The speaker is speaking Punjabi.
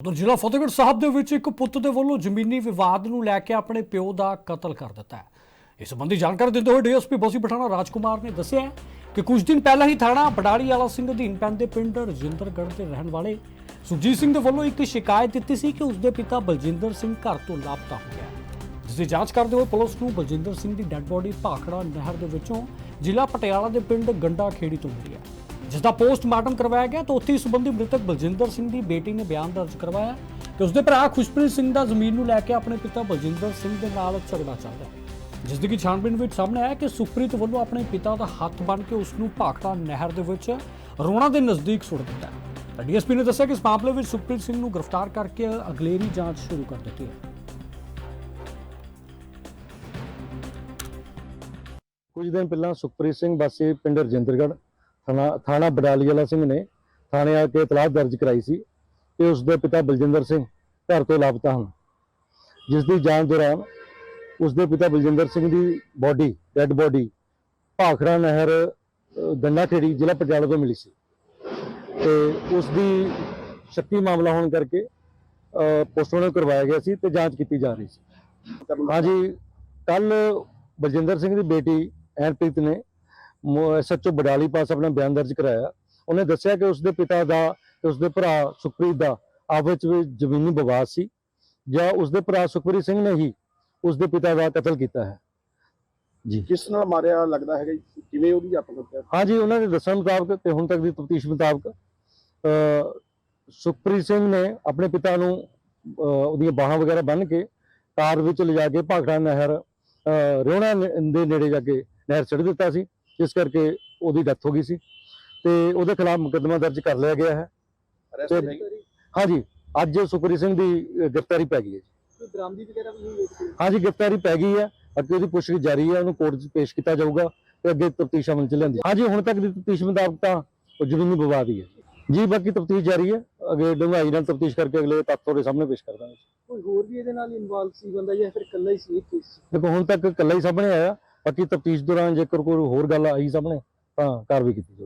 ਉਧਰ ਜ਼ਿਲ੍ਹਾ ਫਤਿਹਗੜ੍ਹ ਸਾਹਿਬ ਦੇ ਵਿੱਚ ਇੱਕ ਪੁੱਤ ਦੇ ਵੱਲੋਂ ਜ਼ਮੀਨੀ ਵਿਵਾਦ ਨੂੰ ਲੈ ਕੇ ਆਪਣੇ ਪਿਓ ਦਾ ਕਤਲ ਕਰ ਦਿੱਤਾ ਹੈ। ਇਸ ਸੰਬੰਧੀ ਜਾਣਕਾਰੀ ਦਿੰਦੇ ਹੋਏ ਡੀਐਸਪੀ ਬੋਸੀ ਪਠਾਣਾ ਰਾਜਕੁਮਾਰ ਨੇ ਦੱਸਿਆ ਕਿ ਕੁਝ ਦਿਨ ਪਹਿਲਾਂ ਹੀ ਥਾਣਾ ਬਡਾੜੀ ਵਾਲਾ ਸਿੰਘ ਅਧੀਨ ਪੈਂਦੇ ਪਿੰਡ ਰਜਿੰਦਰਗੜ੍ਹ ਦੇ ਰਹਿਣ ਵਾਲੇ ਸੁਰਜੀਤ ਸਿੰਘ ਦੇ ਵੱਲੋਂ ਇੱਕ ਸ਼ਿਕਾਇਤ ਦਿੱਤੀ ਸੀ ਕਿ ਉਸਦੇ ਪਿਤਾ ਬਲਜਿੰਦਰ ਸਿੰਘ ਘਰ ਤੋਂ ਲਾਪਤਾ ਹੋ ਗਿਆ ਜਿਸ ਦੀ ਜਾਂਚ ਕਰਦੇ ਹੋਏ ਪੁਲਿਸ ਨੂੰ ਬਲਜਿੰਦਰ ਸਿੰਘ ਦੀ ਡੈੱਡ ਬੋਡੀ ਭਾਖੜਾ ਨਹਿਰ ਦੇ ਵਿੱਚੋਂ ਜ਼ਿਲ੍ਹਾ ਪਟਿਆਲਾ ਦੇ ਪਿੰਡ ਗੰਡਾ ਖੇੜੀ ਤੋਂ ਮਿਲੀ ਹੈ। ਜਿਸ ਦਾ ਪੋਸਟਮਾਰਟਮ ਕਰਵਾਇਆ ਗਿਆ, ਤਾਂ ਉੱਥੇ ਇਸ ਸੰਬੰਧੀ ਮ੍ਰਿਤਕ ਬਲਜਿੰਦਰ ਸਿੰਘ ਦੀ ਬੇਟੀ ਨੇ ਬਿਆਨ ਦਰਜ ਕਰਵਾਇਆ ਕਿ ਉਸਦੇ ਭਰਾ ਖੁਸ਼ਪ੍ਰੀਤ ਸਿੰਘ ਦਾ ਜ਼ਮੀਨ ਨੂੰ ਲੈ ਕੇ ਆਪਣੇ ਪਿਤਾ ਬਲਜਿੰਦਰ ਸਿੰਘ ਦੇ ਨਾਲ ਝਗੜਾ ਚੱਲਦਾ ਜਿਸ ਦੀ ਕਿ ਛਾਣਬੀਣ ਵਿੱਚ ਸਾਹਮਣੇ ਆਇਆ ਕਿ ਸੁਖਪ੍ਰੀਤ ਵੱਲੋਂ ਆਪਣੇ ਪਿਤਾ ਦਾ ਹੱਥ ਬੰਨ੍ਹ ਕੇ ਉਸ ਨੂੰ ਭਾਖੜਾ ਨਹਿਰ ਦੇ ਵਿੱਚ ਰੋਣਾ ਦੇ ਨਜ਼ਦੀਕ ਸੁੱਟ ਦਿੱਤਾ ਤਾਂ ਡੀਐਸਪੀ ਨੇ ਦੱਸਿਆ ਕਿ ਇਸ ਮਾਮਲੇ ਵਿੱਚ ਸੁਖਪ੍ਰੀਤ ਸਿੰਘ ਨੂੰ ਗ੍ਰਿਫਤਾਰ ਕਰਕੇ ਅਗਲੇਰੀ ਜਾਂਚ ਸ਼ੁਰੂ ਕਰ ਦਿੱਤੀ ਹੈ। ਕੁਝ ਦਿਨ ਪਹਿਲਾਂ ਸੁਖਪ੍ਰੀਤ ਸਿੰਘ ਵਾਸੀ ਪਿੰਡ ਰਜਿੰਦਰਗੜ੍ਹ ਥਾਣਾ ਥਾਣਾ ਬਡਾਲੀ ਵਾਲਾ ਸਿੰਘ ਨੇ ਥਾਣੇ ਆ ਕੇ ਇਤਲਾਹ ਦਰਜ ਕਰਾਈ ਸੀ ਕਿ ਉਸ ਦੇ ਪਿਤਾ ਬਲਜਿੰਦਰ ਸਿੰਘ ਘਰ ਤੋਂ ਲਾਪਤਾ ਹਨ। ਜਿਸ ਦੀ ਜਾਂਚ ਦੌਰਾਨ ਉਸ ਦੇ ਪਿਤਾ ਬਲਜਿੰਦਰ ਸਿੰਘ ਦੀ ਬਾਡੀ ਡੈੱਡ ਬਾਡੀ ਭਾਖੜਾ ਨਹਿਰ ਅਹ, ਗੰਨਾ ਖੇੜੀ ਜ਼ਿਲ੍ਹਾ ਪਟਿਆਲਾ ਤੋਂ ਮਿਲੀ ਸੀ। ਤੇ ਉਸ ਦੀ ਸ਼ੱਕੀ ਮਾਮਲਾ ਹੋਣ ਕਰਕੇ ਪੋਸਟਮਾਰਟਮ ਕਰਵਾਇਆ ਗਿਆ ਸੀ ਤੇ ਜਾਂਚ ਕੀਤੀ ਜਾ ਰਹੀ ਸੀ। ਹਾਂਜੀ ਕੱਲ ਬਲਜਿੰਦਰ ਸਿੰਘ ਦੀ ਬੇਟੀ ਐਨਪ੍ਰੀਤ ਨੇ ਐਸਐਚਓ ਬਡਾਲੀ ਪਾਸ ਆਪਣਾ ਬਿਆਨ ਦਰਜ ਕਰਾਇਆ। ਉਹਨੇ ਦੱਸਿਆ ਕਿ ਉਸਦੇ ਪਿਤਾ ਦਾ ਤੇ ਉਸਦੇ ਭਰਾ ਸੁਖਪ੍ਰੀਤ ਦਾ ਆਪਸ ਵਿੱਚ ਜ਼ਮੀਨੀ ਵਿਵਾਦ ਸੀ ਜਾਂ ਉਸਦੇ ਭਰਾ ਸੁਖਪ੍ਰੀਤ ਸਿੰਘ ਨੇ ਹੀ ਉਸਦੇ ਪਿਤਾ ਦਾ ਕਤਲ ਕੀਤਾ ਹੈ। ਜੀ। ਕਿਸ ਨਾਲ ਮਾਰਿਆ ਲੱਗਦਾ ਹੈਗਾ ਜੀ? ਕਿਵੇਂ ਉਹਦੀ ਆਪਾਂ ਕਰਦੇ ਹਾਂਜੀ ਉਹਨਾਂ ਦੇ ਦੱਸਣ ਮੁਤਾਬਕ ਤੇ ਹੁਣ ਤੱਕ ਦੀ ਤਫਤੀਸ਼ ਮੁਤਾਬਕ ਅ ਸੁਖਪ੍ਰੀਤ ਸਿੰਘ ਨੇ ਆਪਣੇ ਪਿਤਾ ਨੂੰ ਉਹਦੀਆਂ ਬਾਹਾਂ ਵਗੈਰਾ ਬੰਨ੍ਹ ਕੇ ਕਾਰ ਵਿੱਚ ਲਿਜਾ ਕੇ ਭਾਖੜਾ ਨਹਿਰ ਨ- ਦੇ ਨੇੜੇ ਜਾ ਕੇ ਨਹਿਰ ਛੱਡ ਦਿੱਤਾ ਸੀ। ਜਿਸ ਕਰਕੇ ਉਹਦੀ ਡੈਥ ਹੋ ਗਈ ਸੀ ਤੇ ਉਹਦੇ ਖਿਲਾਫ ਮੁਕੱਦਮਾ ਦਰਜ ਕਰ ਲਿਆ ਗਿਆ ਹੈ। ਤੇ- ਹਾਂਜੀ ਅੱਜ ਸੁਖਪ੍ਰੀਤ ਸਿੰਘ ਦੀ ਗ੍ਰਿਫਤਾਰੀ ਪੈ ਗਈ ਹੈ ਜੀ। ਬਰਾਮਦੀ ਵਗੈਰਾ ਵੀ ਹੋਈ ਹੈ ਹਾਂਜੀ ਗ੍ਰਿਫਤਾਰੀ ਪੈ ਗਈ ਹੈ। ਅੱਗੇ ਉਹਦੀ ਪੁੱਛਗਿੱਛ ਜਾਰੀ ਹੈ ਉਹਨੂੰ ਕੋਰਟ 'ਚ ਪੇਸ਼ ਕੀਤਾ ਜਾਊਗਾ ਤੇ ਅੱਗੇ ਤਫਤੀਸ਼ ਅਮਲ 'ਚ ਲੈਂਦੀ ਹਾਂਜੀ ਹੁਣ ਤੱਕ ਦੀ ਤਫਤੀਸ਼ ਮੁਤਾਬਕ ਤਾਂ ਉਹ ਜ਼ਮੀਨੀ ਵਿਵਾਦ ਹੀ ਹੈ ਜੀ। ਬਾਕੀ ਤਫਤੀਸ਼ ਜਾਰੀ ਹੈ। ਅੱਗੇ ਡੂੰਘਾਈ ਨਾਲ ਤਫਤੀਸ਼ ਕਰਕੇ ਅਗਲੇ ਤੱਥ ਤੁਹਾਡੇ ਸਾਹਮਣੇ ਪੇਸ਼ ਕਰ ਦਾਂਗੇ ਕੋਈ ਹੋਰ ਵੀ ਇਹਦੇ ਨਾਲ ਇਨਵੋਲਵ ਸੀ ਬੰਦਾ ਜਾਂ ਫਿਰ ਇਕੱਲਾ ਹੀ ਸੀ ਇਹ ਕੇਸ ਦੇਖੋ ਹੁਣ ਤੱਕ ਇਕੱਲਾ ਹੀ ਸਾਹਮਣੇ ਆਇਆ। ਬਾਕੀ ਤਫਤੀਸ਼ ਦੌਰਾਨ ਜੇਕਰ ਕੋਈ ਹੋਰ ਗੱਲ ਆਈ ਸਾਹਮਣੇ ਤਾਂ ਕਾਰਵਾਈ ਕੀਤੀ ਜਾਊਗੀ